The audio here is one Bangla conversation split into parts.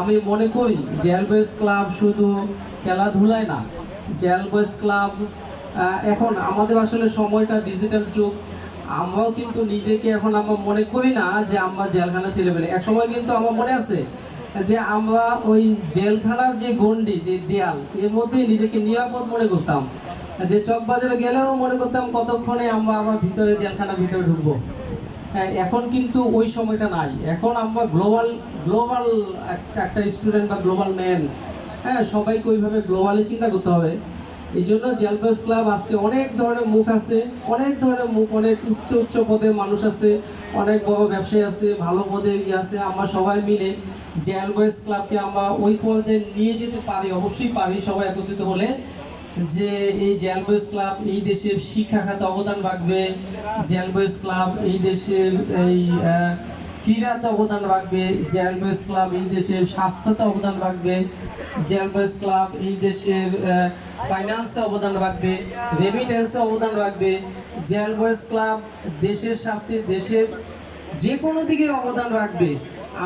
আমি মনে করি জেল বয়েজ ক্লাব শুধু খেলাধুলায় না, জেল বয়েজ ক্লাব এখন আমাদের আসলে সময়টা ডিজিটাল যুগ। আমরাও কিন্তু নিজেকে এখন আমরা মনে করি না যে আমরা জেলখানা ছেড়ে ফেলে এক সময় কিন্তু আমার মনে আছে যে আমরা ওই জেলখানার যে গন্ডি যে দেয়াল, এর মধ্যে নিজেকে নিরাপদ মনে করতাম। যে চকবাজারে গেলেও মনে করতাম কতক্ষণে আমরা আবার ভিতরে জেলখানার ভিতরে ঢুকবো। এখন কিন্তু ওই সময়টা নাই। এখন আমরা গ্লোবাল গ্লোবাল একটা স্টুডেন্ট বা গ্লোবাল ম্যান হ্যাঁ সবাইকে ওইভাবে গ্লোবালি চিন্তা করতে হবে। এই জন্য জেলফেস ক্লাব আজকে অনেক ধরনের মুখ আছে, অনেক ধরনের মুখ, অনেক উচ্চ উচ্চ পদের মানুষ আছে, অনেক বড় ব্যবসায়ী আছে, ভালো পদে ইয়ে আছে, আমরা সবাই মিলে জেল বয়েস ক্লাবকে আমরা ওই পর্যায়ে নিয়ে যেতে পারি, অবশ্যই পারি সবাই একত্রিত হলে। যে এই জেল বয়েজ ক্লাব এই দেশের শিক্ষা খাতে অবদান রাখবে জেল বয়েজ ক্লাব এই দেশের এই ক্রীড়াতে অবদান রাখবে জেল বয়েজ ক্লাব এই দেশের স্বাস্থ্যতে অবদান রাখবে জেল বয়েজ ক্লাব এই দেশের ফাইন্যান্সে অবদান রাখবে রেমিটেন্সে অবদান রাখবে জেল বয়েজ ক্লাব দেশের সাথে দেশের যে কোনো দিকে অবদান রাখবে।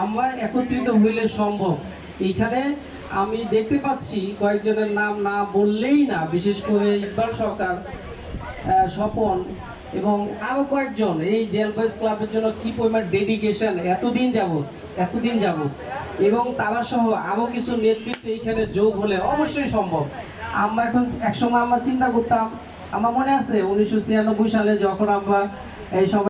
আমরা একত্রিত হইলে সম্ভব। এইখানে আমি দেখতে পাচ্ছি কয়েকজনের নাম না বললেই না, বিশেষ করে ইকবাল সরকার স্বপন এবং আরও কয়েকজন। এই জেল বয়েজ ক্লাবের জন্য কি পরিমাণ ডেডিকেশন এতদিন যাবত এতদিন যাবত এবং তারা সহ আরও কিছু নেতৃত্ব এইখানে যোগ হলে অবশ্যই সম্ভব। আমরা এখন একসময় আমরা চিন্তা করতাম, আমার মনে আছে উনিশশো ছিয়ানব্বই সালে যখন আমরা এই সবাই